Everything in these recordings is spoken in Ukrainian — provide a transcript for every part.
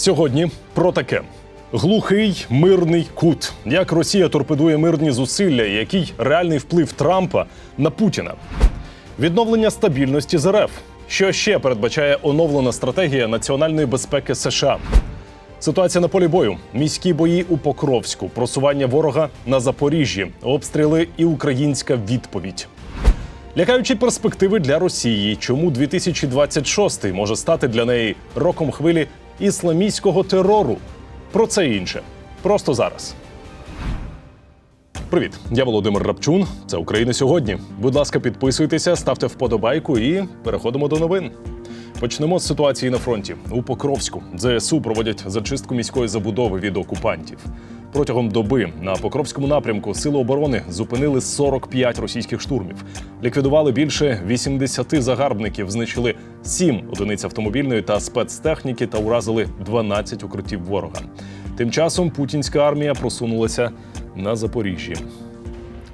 Сьогодні про таке: глухий мирний кут. Як Росія торпедує мирні зусилля, який реальний вплив Трампа на Путіна. Відновлення стабільності з РФ. Що ще передбачає оновлена стратегія національної безпеки США? Ситуація на полі бою, міські бої у Покровську, просування ворога на Запоріжжі, обстріли і українська відповідь. Лякаючі перспективи для Росії. Чому 2026 може стати для неї роком хвилі ісламістського терору? Про це і інше. Просто зараз. Привіт, я Володимир Рапчун. Це Україна сьогодні. Будь ласка, підписуйтеся, ставте вподобайку і переходимо до новин. Почнемо з ситуації на фронті. У Покровську ЗСУ проводять зачистку міської забудови від окупантів. Протягом доби на Покровському напрямку Сили оборони зупинили 45 російських штурмів, ліквідували більше 80 загарбників, знищили 7 одиниць автомобільної та спецтехніки та уразили 12 укриттів ворога. Тим часом путінська армія просунулася на Запоріжжі.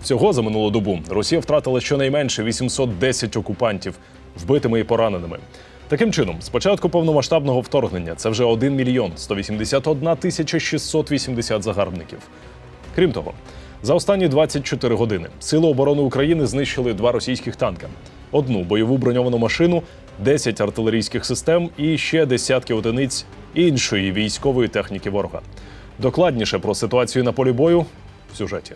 Всього за минулу добу Росія втратила щонайменше 810 окупантів вбитими і пораненими. Таким чином, з початку повномасштабного вторгнення це вже 1 мільйон 181 тисяча 680 загарбників. Крім того, за останні 24 години Сили оборони України знищили два російських танка, одну бойову броньовану машину, 10 артилерійських систем і ще десятки одиниць іншої військової техніки ворога. Докладніше про ситуацію на полі бою в сюжеті.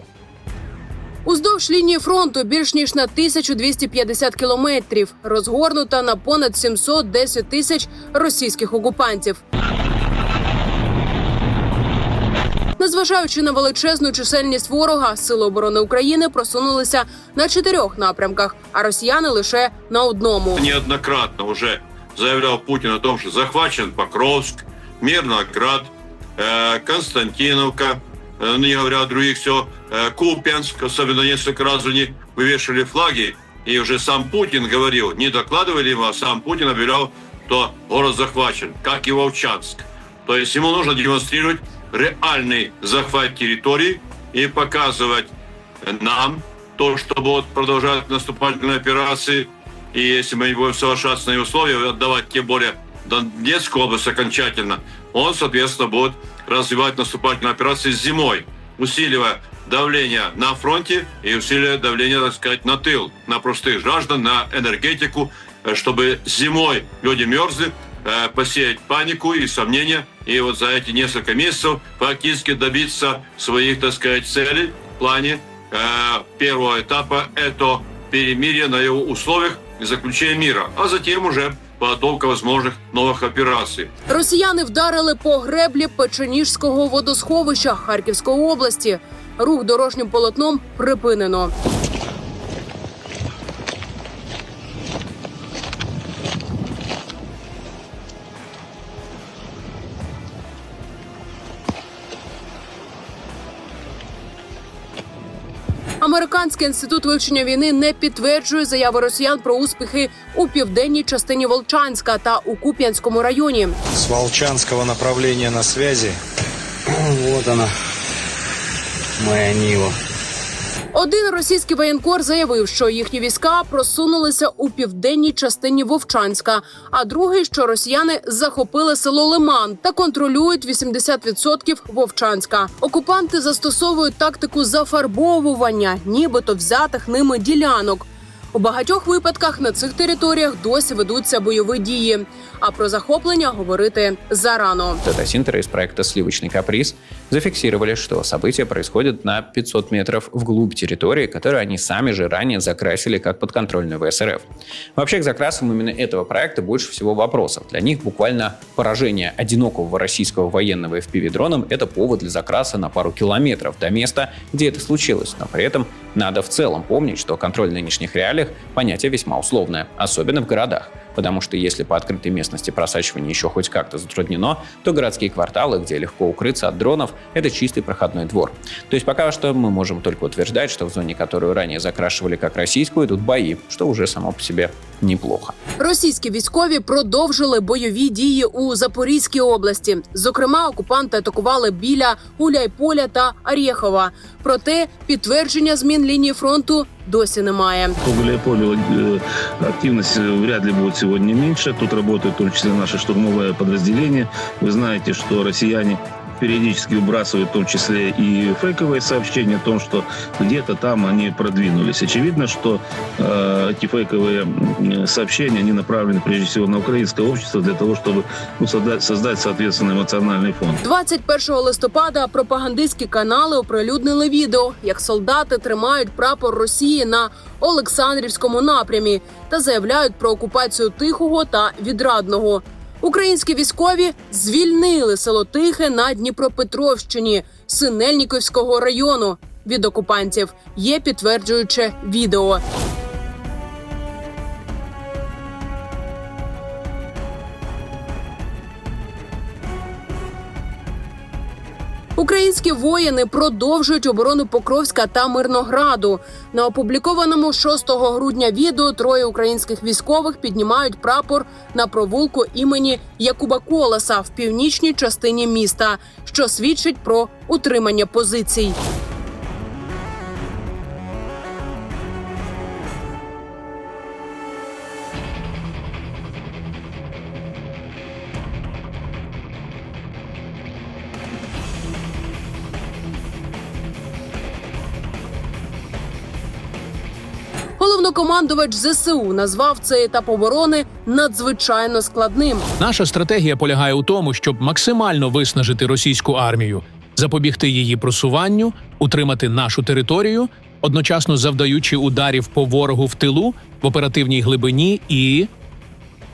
Уздовж лінії фронту більш ніж на 1250 кілометрів розгорнута на понад 710 тисяч російських окупантів. Незважаючи на величезну чисельність ворога, сили оборони України просунулися на чотирьох напрямках, а росіяни лише на одному. неоднократно уже заявлял Путин о том, что захвачен Покровск, Мирноград, э, Константиновка, не говоря о других, все, э, Купянск, особенно несколько раз они вывешивали флаги, и уже сам Путин говорил, не докладывали ему, а сам Путин объявлял, что город захвачен, как и Вовчанск. То есть ему нужно демонстрировать реальный захват территории и показывать нам то, что будут продолжать наступательные операции. И если мы не будем соглашаться на его условия, отдавать тем более Донецкую область окончательно, он, соответственно, будет развивать наступательные операции зимой, усиливая давление на фронте и усиливая давление, так сказать, на тыл, на простых граждан, на энергетику, э, чтобы зимой люди мерзли, э, посеять панику и сомнения, и вот за эти несколько месяцев фактически добиться своих, так сказать, целей в плане э, первого этапа – это перемирие на его условиях и заключение мира, а затем уже подготовка возможных новых операций. Росіяни вдарили по греблі Печеніжського водосховища Харківської області. Рух дорожнім полотном припинено. Американський інститут вивчення війни не підтверджує заяви росіян про успіхи у південній частині Волчанська та у Куп'янському районі. З Волчанського направлення на зв'язі. Вот она, моя Нива. Один російський воєнкор заявив, що їхні війська просунулися у південній частині Вовчанська, а другий, що росіяни захопили село Лиман та контролюють 80% Вовчанська. Окупанти застосовують тактику зафарбовування, нібито взятих ними ділянок. У багатьох випадках на цих територіях досі ведуться бойові дії. А про захоплення говорити зарано. Дата-синтеры из проекта «Сливочный каприз» зафиксировали, что события происходят на 500 метров вглубь территории, которую они сами же ранее закрасили как подконтрольную ВСРФ. Вообще, к закрасам именно этого проекта больше всего вопросов. Для них буквально поражение одинокого российского военного FPV-дроном – это повод для закраса на пару километров до места, где это случилось. Но при этом надо в целом помнить, что контроль в нынешних реалиях – понятие весьма условное, особенно в городах. Потому что если по открытой местности просачивание еще хоть как-то затруднено, то городские кварталы, где легко укрыться от дронов, это чистый проходной двор. То есть пока что мы можем только утверждать, что в зоне, которую ранее закрашивали как российскую, идут бои, что уже само по себе неплохо. Російські військові продовжили бойові дії у Запорізькій області. Зокрема, окупанти атакували біля Гуляйполя та Арєхова. Проте підтвердження змін лінії фронту досі немає. По Гуляйполю э, активность э, вряд ли будет сегодня меньше. Тут работают в том числе наши штурмовые подразделения. Вы знаете, что россияне периодически выбрасывают в том числе и фейковые сообщения о том, что где-то там они продвинулись. Очевидно, что э, эти фейковые м, сообщения, они направлены прежде всего на украинское общество для того, чтобы ну, создать, создать соответственный эмоциональный фон. 21 листопада пропагандистські канали оприлюднили відео, як солдати тримають прапор Росії на Олександрівському напрямі та заявляють про окупацію Тихого та Відрадного. Українські військові звільнили село Тихе на Дніпропетровщині Синельніковського району від окупантів. Є підтверджуюче відео. Українські воїни продовжують оборону Покровська та Мирнограду. На опублікованому 6 грудня відео троє українських військових піднімають прапор на провулку імені Якуба Колеса в північній частині міста, що свідчить про утримання позицій. Головнокомандувач ЗСУ назвав цей етап оборони надзвичайно складним. Наша стратегія полягає у тому, щоб максимально виснажити російську армію, запобігти її просуванню, утримати нашу територію, одночасно завдаючи ударів по ворогу в тилу в оперативній глибині і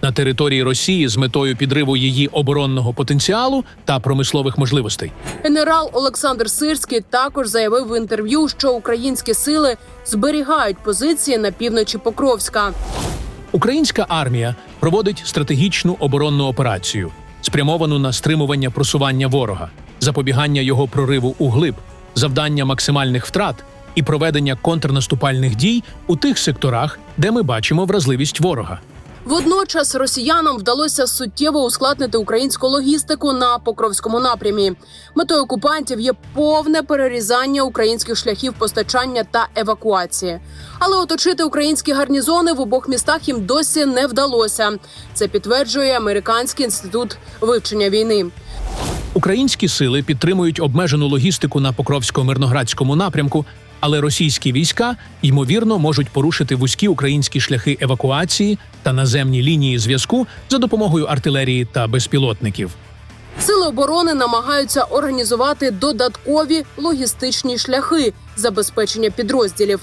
на території Росії з метою підриву її оборонного потенціалу та промислових можливостей. Генерал Олександр Сирський також заявив в інтерв'ю, що українські сили зберігають позиції на півночі Покровська. Українська армія проводить стратегічну оборонну операцію, спрямовану на стримування просування ворога, запобігання його прориву у глиб, завдання максимальних втрат і проведення контрнаступальних дій у тих секторах, де ми бачимо вразливість ворога. Водночас росіянам вдалося суттєво ускладнити українську логістику на Покровському напрямі. Метою окупантів є повне перерізання українських шляхів постачання та евакуації. Але оточити українські гарнізони в обох містах їм досі не вдалося. Це підтверджує американський інститут вивчення війни. Українські сили підтримують обмежену логістику на Покровсько-мирноградському напрямку, але російські війська ймовірно можуть порушити вузькі українські шляхи евакуації та наземні лінії зв'язку за допомогою артилерії та безпілотників. Сили оборони намагаються організувати додаткові логістичні шляхи забезпечення підрозділів.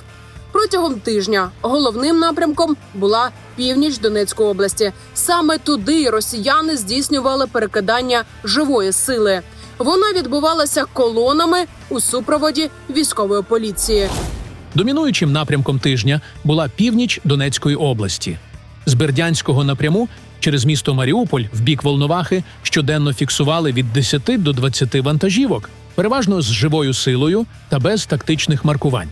Протягом тижня головним напрямком була північ Донецької області. Саме туди росіяни здійснювали перекидання живої сили. Вона відбувалася колонами у супроводі військової поліції. Домінуючим напрямком тижня була північ Донецької області. З Бердянського напряму через місто Маріуполь в бік Волновахи щоденно фіксували від 10 до 20 вантажівок, переважно з живою силою та без тактичних маркувань,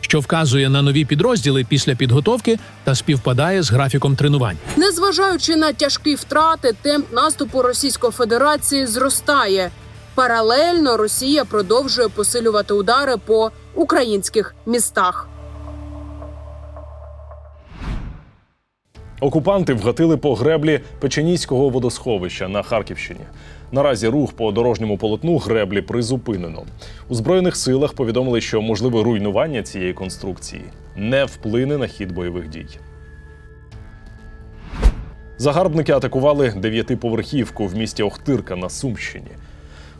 що вказує на нові підрозділи після підготовки та співпадає з графіком тренувань. Незважаючи на тяжкі втрати, темп наступу Російської Федерації зростає. Паралельно Росія продовжує посилювати удари по українських містах. Окупанти вгатили по греблі Печеніського водосховища на Харківщині. Наразі рух по дорожньому полотну греблі призупинено. У збройних силах повідомили, що можливе руйнування цієї конструкції не вплине на хід бойових дій. Загарбники атакували дев'ятиповерхівку в місті Охтирка на Сумщині.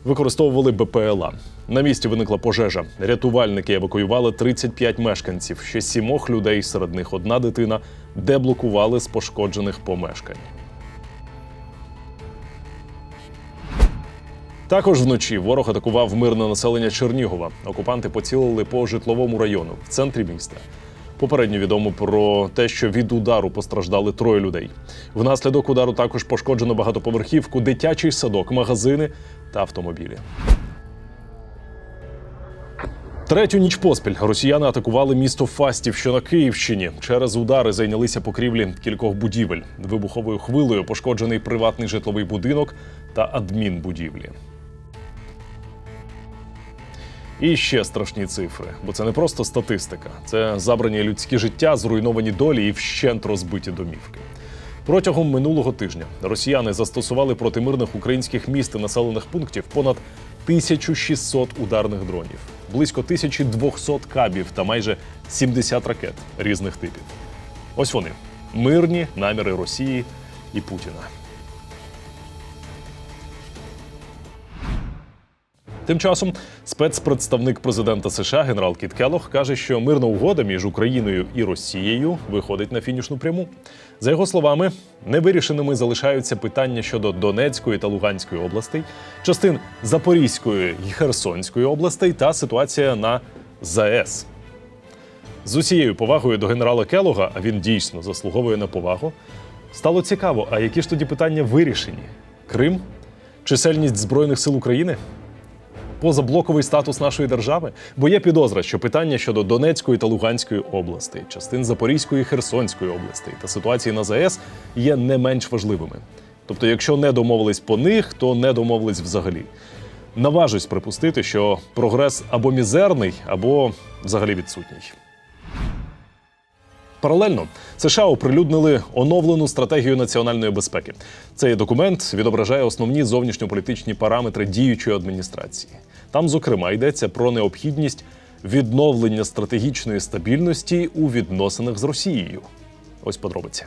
Використовували БПЛА. На місці виникла пожежа. Рятувальники евакуювали 35 мешканців, ще сімох людей, серед них одна дитина, деблокували з пошкоджених помешкань. Також вночі ворог атакував мирне населення Чернігова. Окупанти поцілили по житловому району в центрі міста. Попередньо відомо про те, що від удару постраждали троє людей. Внаслідок удару також пошкоджено багатоповерхівку, дитячий садок, магазини та автомобілі. Третю ніч поспіль росіяни атакували місто Фастів, що на Київщині. Через удари зайнялися покрівлі кількох будівель. Вибуховою хвилею пошкоджений приватний житловий будинок та адмінбудівлі. І ще страшні цифри, бо це не просто статистика, це забрані людські життя, зруйновані долі і вщент розбиті домівки. Протягом минулого тижня росіяни застосували проти мирних українських міст і населених пунктів понад 1600 ударних дронів, близько 1200 кабів та майже 70 ракет різних типів. Ось вони мирні наміри Росії і Путіна. Тим часом спецпредставник президента США генерал Кіт Келох каже, що мирна угода між Україною і Росією виходить на фінішну пряму. За його словами, невирішеними залишаються питання щодо Донецької та Луганської областей, частин Запорізької і Херсонської областей та ситуація на ЗАЕС. З усією повагою до генерала Келога, а він дійсно заслуговує на повагу, стало цікаво, а які ж тоді питання вирішені? Крим? Чисельність Збройних сил України? Позаблоковий статус нашої держави? Бо є підозра, що питання щодо Донецької та Луганської областей, частин Запорізької і Херсонської областей та ситуації на ЗАЕС є не менш важливими. Тобто, якщо не домовились по них, то не домовились взагалі. Наважусь припустити, що прогрес або мізерний, або взагалі відсутній. Паралельно США оприлюднили оновлену стратегію національної безпеки. Цей документ відображає основні зовнішньополітичні параметри діючої адміністрації. Там, зокрема, йдеться про необхідність відновлення стратегічної стабільності у відносинах з Росією. Ось подробиці.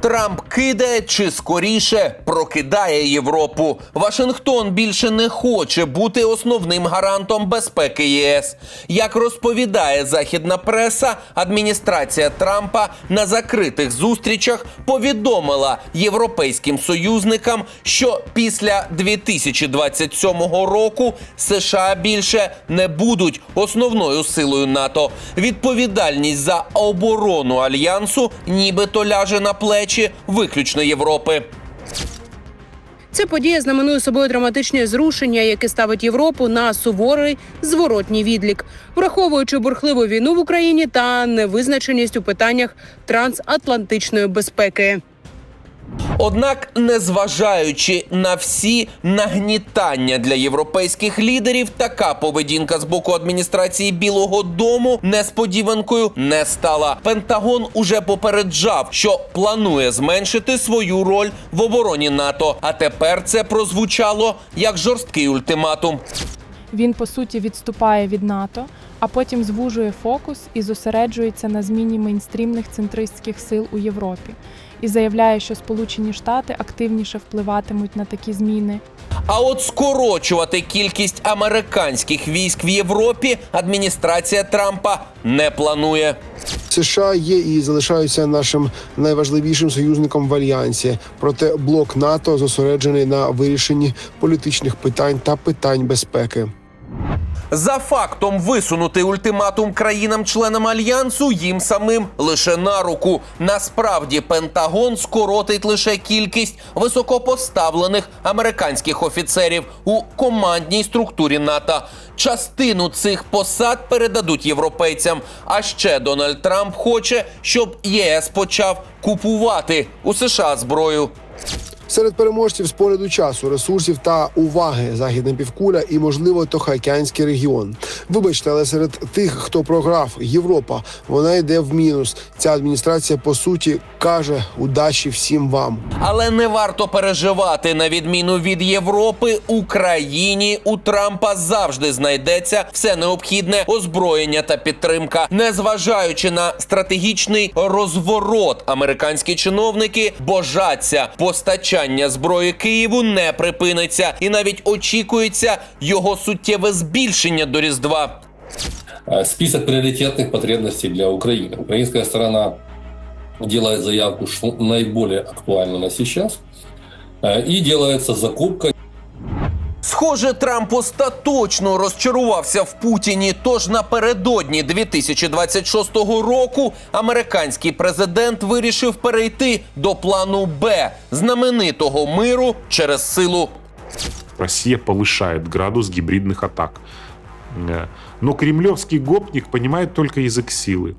Трамп кидає чи скоріше прокидає Європу. Вашингтон більше не хоче бути основним гарантом безпеки ЄС. Як розповідає західна преса, адміністрація Трампа на закритих зустрічах повідомила європейським союзникам, що після 2027 року США більше не будуть основною силою НАТО. Відповідальність за оборону альянсу нібито ляже на плечі виключно Європи. Ця подія знаменує собою драматичне зрушення, яке ставить Європу на суворий зворотній відлік, враховуючи бурхливу війну в Україні та невизначеність у питаннях трансатлантичної безпеки. Однак, незважаючи на всі нагнітання для європейських лідерів, така поведінка з боку адміністрації Білого Дому несподіванкою не стала. Пентагон уже попереджав, що планує зменшити свою роль в обороні НАТО. А тепер це прозвучало як жорсткий ультиматум. Він по суті відступає від НАТО, а потім звужує фокус і зосереджується на зміні мейнстрімних центристських сил у Європі і заявляє, що Сполучені Штати активніше впливатимуть на такі зміни. А от скорочувати кількість американських військ в Європі адміністрація Трампа не планує. США є і залишаються нашим найважливішим союзником в альянсі. Проте блок НАТО зосереджений на вирішенні політичних питань та питань безпеки. За фактом висунути ультиматум країнам-членам альянсу їм самим лише на руку. Насправді Пентагон скоротить лише кількість високопоставлених американських офіцерів у командній структурі НАТО. Частину цих посад передадуть європейцям. А ще Дональд Трамп хоче, щоб ЄС почав купувати у США зброю. Серед переможців з погляду часу, ресурсів та уваги західна півкуля і, можливо, Тихоокеанський регіон. Вибачте, але серед тих, хто програв Європа, вона йде в мінус. Ця адміністрація по суті каже удачі всім вам. Але не варто переживати на відміну від Європи. Україні у Трампа завжди знайдеться все необхідне озброєння та підтримка, незважаючи на стратегічний розворот. Американські чиновники божаться постачання зброї Києву не припиниться, і навіть очікується його суттєве збільшення до різдва. Э, Список приоритетных потребностей для Украины. Украинская сторона делает заявку, что наиболее актуально на сейчас, э, и делается закупка Схоже, Трамп остаточно розчарувався в Путіні. Тож напередодні 2026 року американський президент вирішив перейти до плану Б знаменитого миру через силу. Россия повышает градус гибридных атак. Э, Но кремлевский гопник понимает только язык силы.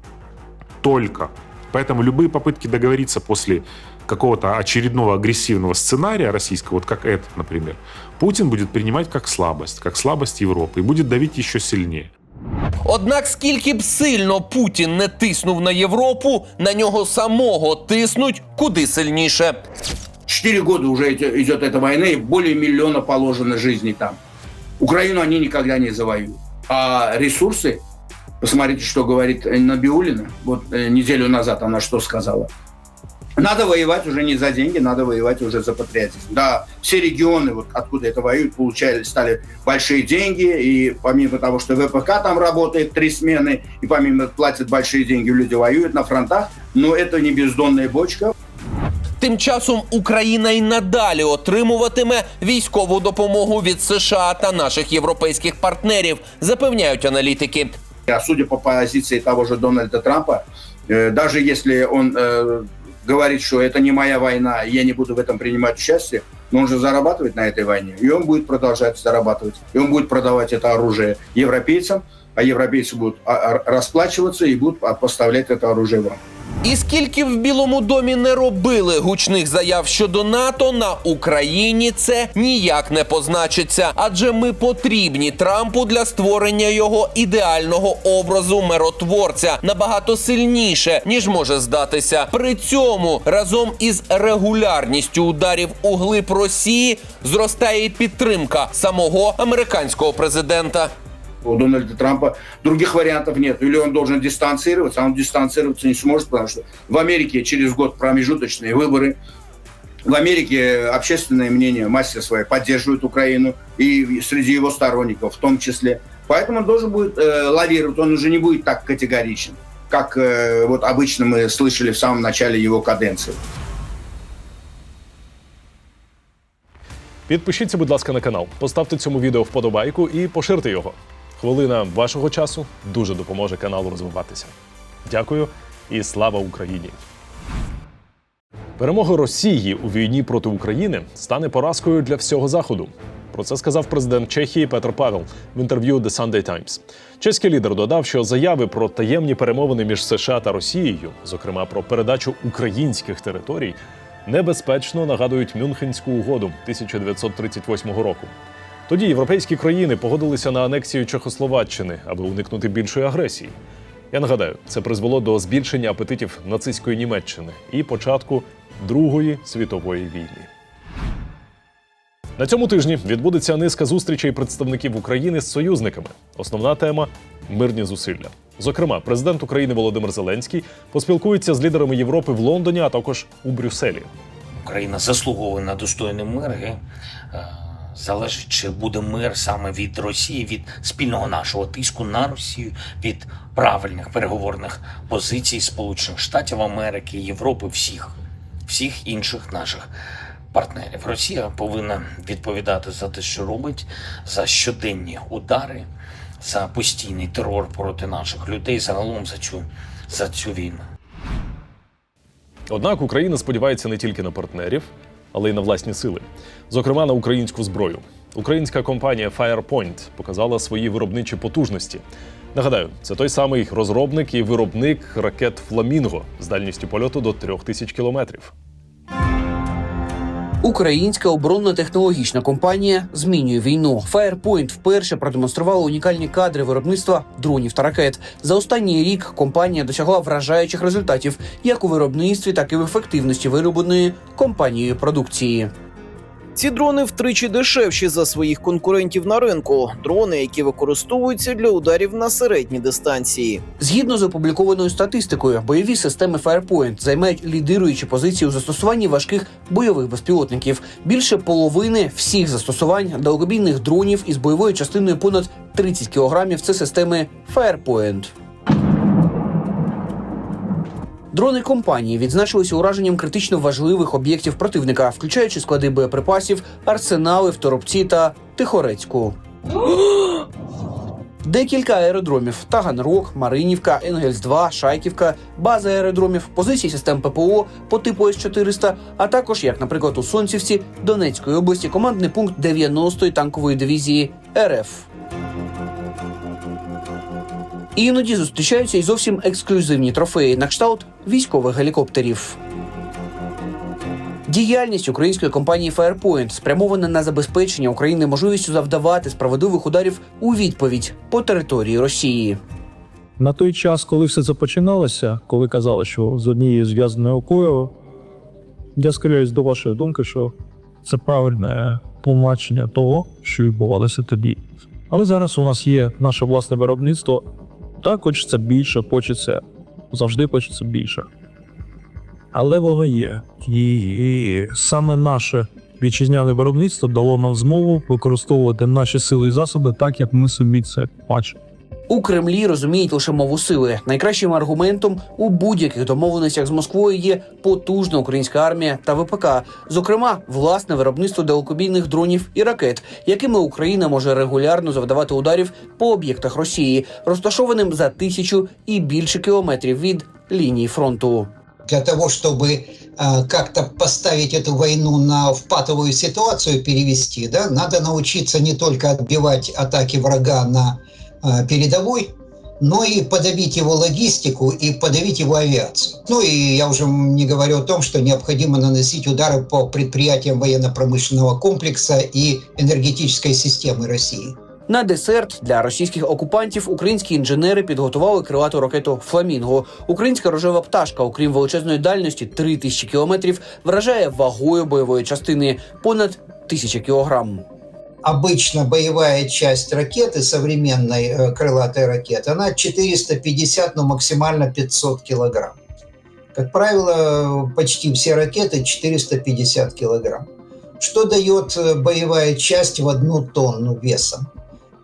Только. Поэтому любые попытки договориться после какого-то очередного агрессивного сценария российского, вот как этот, например, Путин будет принимать как слабость, как слабость Европы и будет давить еще сильнее. Однак, скільки б сильно Путін не тиснув на Європу, на нього самого тиснуть куди сильніше. Четыре года уже идет идет эта война, и более миллиона положено жизней там. Украину они никогда не завоюют. А ресурсы, посмотрите, что говорит Набиулина, вот э, неделю назад она что сказала. Надо воевать уже не за деньги, надо воевать уже за патриотизм. Да, все регионы, вот откуда это воюют, получали, стали большие деньги, и помимо того, что ВПК там работает три смены, и помимо платят большие деньги, люди воюют на фронтах, но это не бездонная бочка, Тим часом Україна й надалі отримуватиме військову допомогу від США та наших європейських партнерів, запевняють аналітики. А судя по позиции того же Дональда Трампа, э, даже если он э, говорит, что это не моя война, я не буду в этом принимать участие, но он же зарабатывает на этой войне, и он будет продолжать зарабатывать, и он будет продавать это оружие европейцам, а европейцы будут а, а, расплачиваться и будут а, поставлять это оружие вам. І скільки в Білому домі не робили гучних заяв щодо НАТО, на Україні це ніяк не позначиться, адже ми потрібні Трампу для створення його ідеального образу миротворця набагато сильніше, ніж може здатися. При цьому разом із регулярністю ударів у глиб Росії зростає і підтримка самого американського президента У Дональда Трампа других вариантов нет. Или он должен дистанцироваться, а он дистанцироваться не сможет, потому что в Америке через год промежуточные выборы. В Америке общественное мнение, масса своя поддерживает Украину, и среди его сторонников в том числе. Поэтому он должен будет э, лавировать, он уже не будет так категоричен, как э, вот обычно мы слышали в самом начале его каденции. Підпишіться, будь ласка, на канал, поставте цьому відео вподобайку і поширте його. Хвилина вашого часу дуже допоможе каналу розвиватися. Дякую і слава Україні! Перемога Росії у війні проти України стане поразкою для всього заходу. Про це сказав президент Чехії Петр Павел в інтерв'ю The Sunday Times. Чеський лідер додав, що заяви про таємні перемовини між США та Росією, зокрема про передачу українських територій, небезпечно нагадують Мюнхенську угоду 1938 року. Тоді європейські країни погодилися на анексію Чехословаччини, аби уникнути більшої агресії. Я нагадаю, це призвело до збільшення апетитів нацистської Німеччини і початку Другої світової війни. На цьому тижні відбудеться низка зустрічей представників України з союзниками. Основна тема мирні зусилля. Зокрема, президент України Володимир Зеленський поспілкується з лідерами Європи в Лондоні, а також у Брюсселі. Україна заслуговує на достойний мир. Залежить, чи буде мир саме від Росії, від спільного нашого тиску на Росію, від правильних переговорних позицій Сполучених Штатів Америки, Європи, всіх, всіх інших наших партнерів. Росія повинна відповідати за те, що робить, за щоденні удари, за постійний терор проти наших людей, загалом за цю, за цю війну. Однак Україна сподівається не тільки на партнерів, але й на власні сили, зокрема на українську зброю. Українська компанія Firepoint показала свої виробничі потужності. Нагадаю, це той самий розробник і виробник ракет Фламінго з дальністю польоту до 3000 кілометрів. Українська оборонно-технологічна компанія змінює війну. Firepoint вперше продемонструвала унікальні кадри виробництва дронів та ракет. За останній рік компанія досягла вражаючих результатів як у виробництві, так і в ефективності виробленої компанією продукції. Ці дрони втричі дешевші за своїх конкурентів на ринку. Дрони, які використовуються для ударів на середній дистанції. Згідно з опублікованою статистикою, бойові системи Firepoint займають лідируючі позиції у застосуванні важких бойових безпілотників. Більше половини всіх застосувань далекобійних дронів із бойовою частиною понад 30 кілограмів це системи Firepoint. Дрони компанії відзначилися ураженням критично важливих об'єктів противника, включаючи склади боєприпасів, арсенали в Торопці та Тихорецьку. Декілька аеродромів: Таганрог, Маринівка, Енгельс 2 Шайківка, база аеродромів, позиції систем ППО по типу С-400, а також, як, наприклад, у Сонцівці Донецької області, командний пункт 90-ї танкової дивізії РФ. Іноді зустрічаються й зовсім ексклюзивні трофеї на кшталт військових гелікоптерів. Діяльність української компанії Firepoint спрямована на забезпечення України можливістю завдавати справедливих ударів у відповідь по території Росії. На той час, коли все це починалося, коли казали, що з однією зв'язаною рукою, я схиляюсь до вашої думки, що це правильне тлумачення того, що відбувалося тоді. Але зараз у нас є наше власне виробництво. Так, хочеться більше, хочеться завжди хочеться більше. Але воно є. І, саме наше вітчизняне виробництво дало нам змогу використовувати наші сили і засоби так, як ми собі це бачимо. У Кремлі розуміють лише мову сили. Найкращим аргументом у будь-яких домовленостях з Москвою є потужна українська армія та ВПК, зокрема, власне виробництво далекобійних дронів і ракет, якими Україна може регулярно завдавати ударів по об'єктах Росії, розташованим за тисячу і більше кілометрів від лінії фронту. Для того, чтобы э, как-то поставить эту войну на в патовую ситуацию перевести, да, надо научиться не только отбивать атаки врага на э, передовой, но и подавить его логистику и подавить его авиацию. Ну и я уже не говорю о том, что необходимо наносить удары по предприятиям военно-промышленного комплекса и энергетической системы России. На десерт для російських окупантів українські інженери підготували крилату ракету Фламінго. Українська рожева пташка, окрім величезної дальності 3000 кілометрів, вражає вагою бойової частини понад 1000 кілограм. Обычно боевая часть ракеты, современной э, крылатой ракеты, она 450, но максимально 500 килограмм. Как правило, почти все ракеты 450 килограмм. Что дает э, боевая часть в одну тонну весом?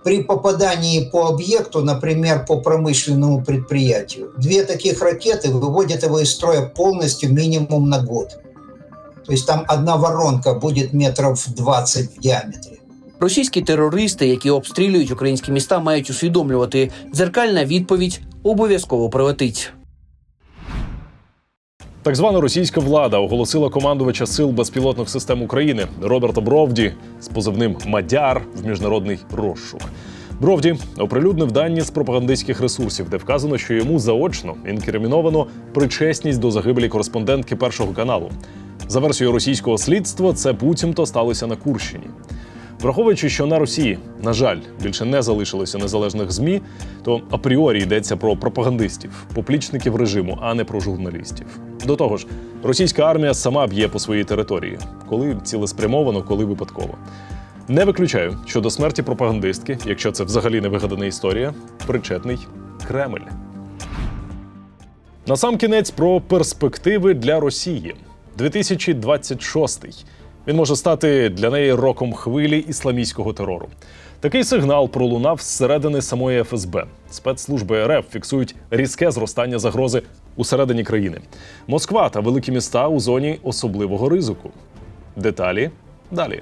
При попадании по объекту, например, по промышленному предприятию, две таких ракеты выводят его из строя полностью минимум на год. То есть там одна воронка будет метров 20 в диаметре. Російські терористи, які обстрілюють українські міста, мають усвідомлювати дзеркальна відповідь обов'язково прилетить. Так звана російська влада оголосила командувача сил безпілотних систем України Роберта Бровді з позивним Мадяр в міжнародний розшук. Бровді оприлюднив дані з пропагандистських ресурсів, де вказано, що йому заочно інкриміновано причесність до загибелі кореспондентки першого каналу. За версією російського слідства, це буцімто сталося на Курщині. Враховуючи, що на Росії, на жаль, більше не залишилося незалежних змі, то апріорі йдеться про пропагандистів, поплічників режиму, а не про журналістів. До того ж, російська армія сама б'є по своїй території, коли цілеспрямовано, коли випадково. Не виключаю, що до смерті пропагандистки, якщо це взагалі не вигадана історія, причетний Кремль. Насамкінець про перспективи для Росії. 2026 він може стати для неї роком хвилі ісламістського терору. Такий сигнал пролунав зсередини самої ФСБ. Спецслужби РФ фіксують різке зростання загрози усередині країни. Москва та великі міста у зоні особливого ризику. Деталі далі.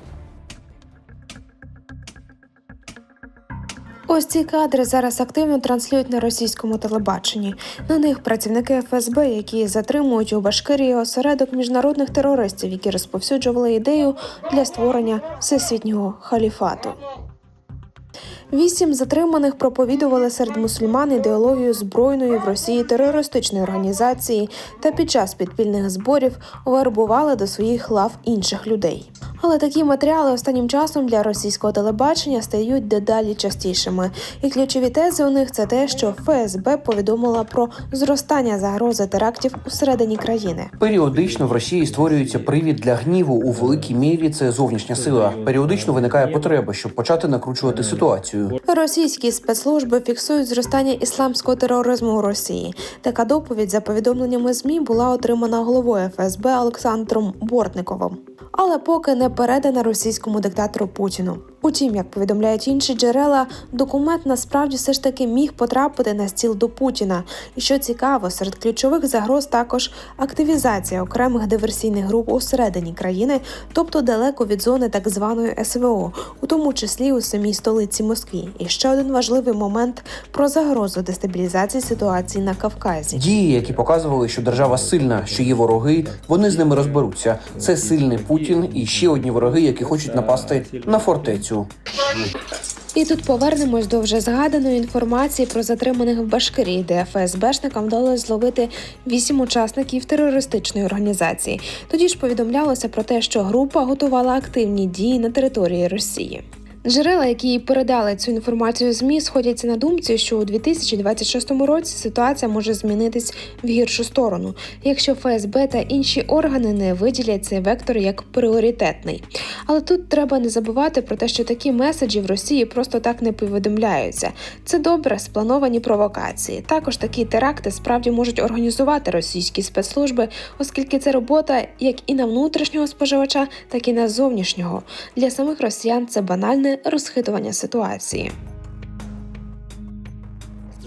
Ось ці кадри зараз активно транслюють на російському телебаченні. На них працівники ФСБ, які затримують у Башкирії осередок міжнародних терористів, які розповсюджували ідею для створення всесвітнього халіфату. Вісім затриманих проповідували серед мусульман ідеологію збройної в Росії терористичної організації та під час підпільних зборів вербували до своїх лав інших людей. Але такі матеріали останнім часом для російського телебачення стають дедалі частішими. І ключові тези у них це те, що ФСБ повідомила про зростання загрози терактів усередині країни. Періодично в Росії створюється привід для гніву у великій мірі. Це зовнішня сила. Періодично виникає потреба, щоб почати накручувати ситуацію. Російські спецслужби фіксують зростання ісламського тероризму у Росії. Така доповідь за повідомленнями змі була отримана головою ФСБ Олександром Бортниковим. Але поки не передана російському диктатору Путіну. Утім, як повідомляють інші джерела, документ насправді все ж таки міг потрапити на стіл до Путіна. І що цікаво, серед ключових загроз також активізація окремих диверсійних груп усередині країни, тобто далеко від зони так званої СВО, у тому числі у самій столиці Москві. І ще один важливий момент про загрозу дестабілізації ситуації на Кавказі. Дії, які показували, що держава сильна, що є вороги, вони з ними розберуться. Це сильний Путін і ще одні вороги, які хочуть напасти на фортецю. І тут повернемось до вже згаданої інформації про затриманих в Башкирії, де ФСБшникам вдалося зловити вісім учасників терористичної організації. Тоді ж повідомлялося про те, що група готувала активні дії на території Росії. Джерела, які передали цю інформацію ЗМІ, сходяться на думці, що у 2026 році ситуація може змінитись в гіршу сторону, якщо ФСБ та інші органи не виділять цей вектор як пріоритетний. Але тут треба не забувати про те, що такі меседжі в Росії просто так не повідомляються. Це добре сплановані провокації. Також такі теракти справді можуть організувати російські спецслужби, оскільки це робота як і на внутрішнього споживача, так і на зовнішнього. Для самих росіян це банальне розхитування ситуації.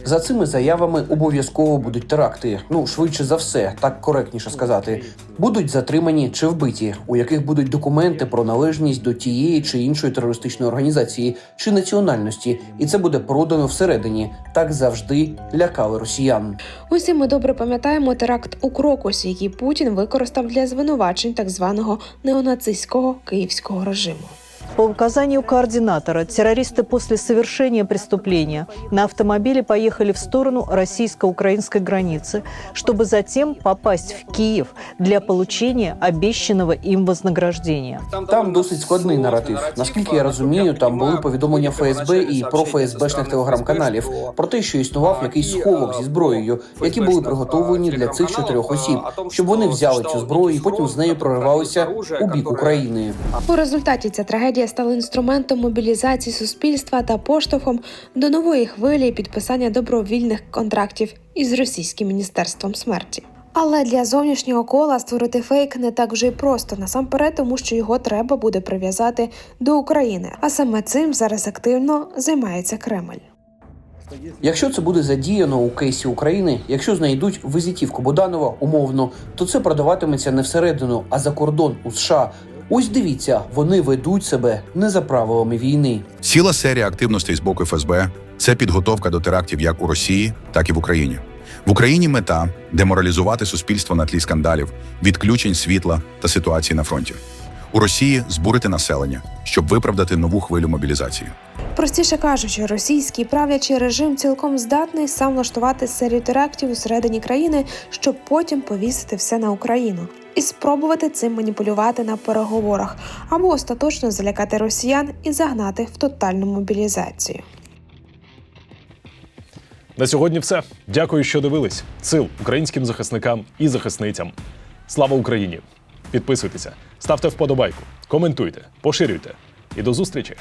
За цими заявами обов'язково будуть теракти. Ну швидше за все, так коректніше сказати. Будуть затримані чи вбиті, у яких будуть документи про належність до тієї чи іншої терористичної організації чи національності, і це буде продано всередині. Так завжди лякали росіян. Усі ми добре пам'ятаємо теракт у Крокусі, який Путін використав для звинувачень так званого неонацистського київського режиму. По указанию координатора террористы после совершения преступления на автомобиле поехали в сторону российско-украинской границы, чтобы затем попасть в Киев для получения обещанного им вознаграждения. Там досить складний наратив. Наскільки я розумію, там були повідомлення ФСБ і про ФСБшних телеграм-каналів про те, що існував якийсь сховок зі зброєю, які були приготовлені для цих чотирьох осіб, щоб вони взяли цю зброю і потім з нею проривалися у бік України. У результаті ця трагедія стала інструментом мобілізації суспільства та поштовхом до нової хвилі підписання добровільних контрактів із російським міністерством смерті. Але для зовнішнього кола створити фейк не так вже й просто насамперед, тому що його треба буде прив'язати до України. А саме цим зараз активно займається Кремль. Якщо це буде задіяно у кейсі України, якщо знайдуть визитівку Буданова умовно, то це продаватиметься не всередину, а за кордон у США. Ось дивіться, вони ведуть себе не за правилами війни. Ціла серія активностей з боку ФСБ це підготовка до терактів як у Росії, так і в Україні. В Україні мета деморалізувати суспільство на тлі скандалів, відключень світла та ситуації на фронті. У Росії збурити населення, щоб виправдати нову хвилю мобілізації. Простіше кажучи, російський правлячий режим цілком здатний сам влаштувати серію терактів усередині країни, щоб потім повісити все на Україну і спробувати цим маніпулювати на переговорах або остаточно залякати росіян і загнати в тотальну мобілізацію. На сьогодні все. Дякую, що дивились. Сил українським захисникам і захисницям. Слава Україні! Підписуйтеся, ставте вподобайку, коментуйте, поширюйте і до зустрічі!